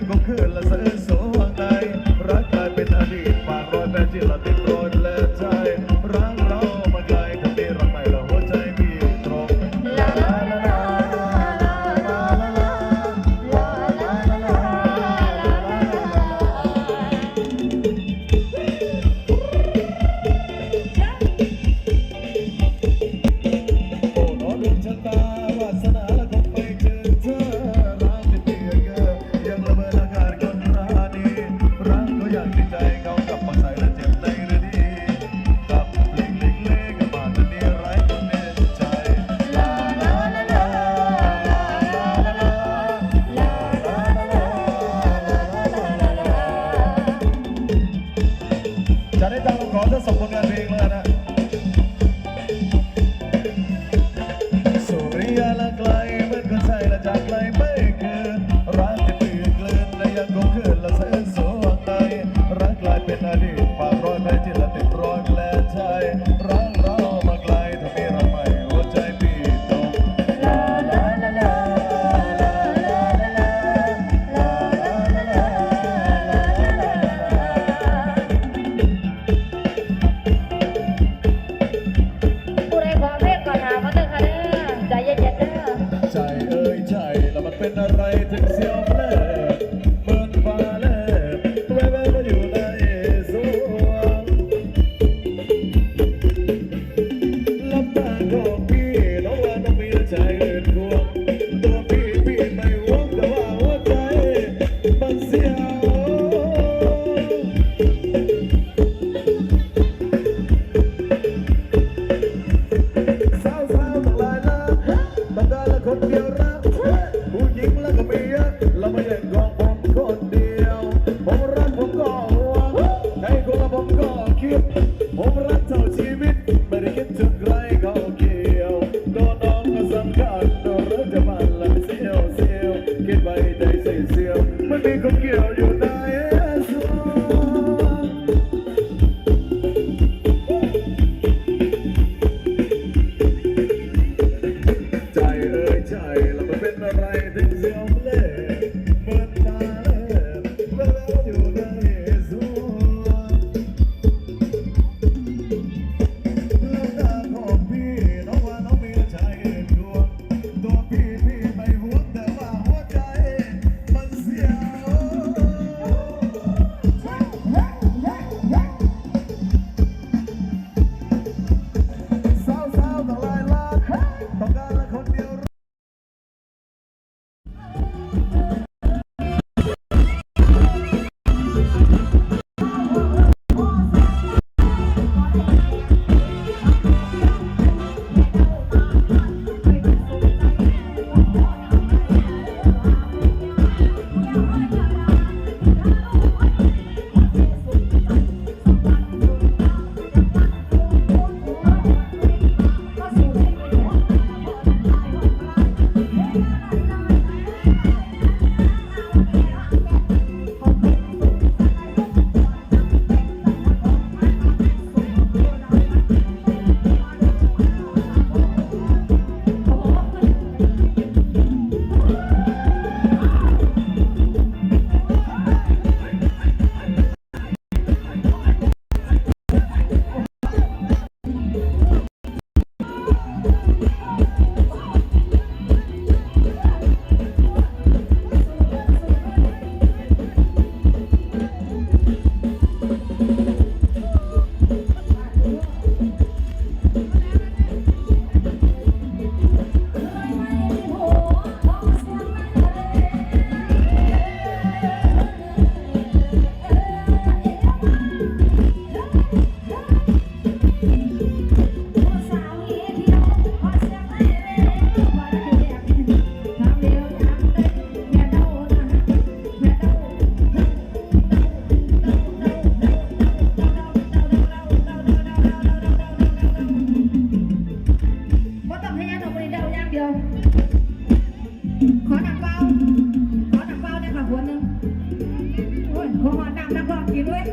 อนบ่คืนละเสือสวงใดรักกลายเป็นอดีตฝากรอยแผลที่เราติดรอยและใจรักเรามาไกลทำให้รักไปแล้วหัวใจพี่ตรงลาลาลาลาลาลาลาลาลาลาลาลาโอ้โหดวงชะตา everything like. ขอหนังเบาขอหนังเบาได้ค่ะหัวหนึ่งโอ้ยขอหอนังนักร้องกินด้วย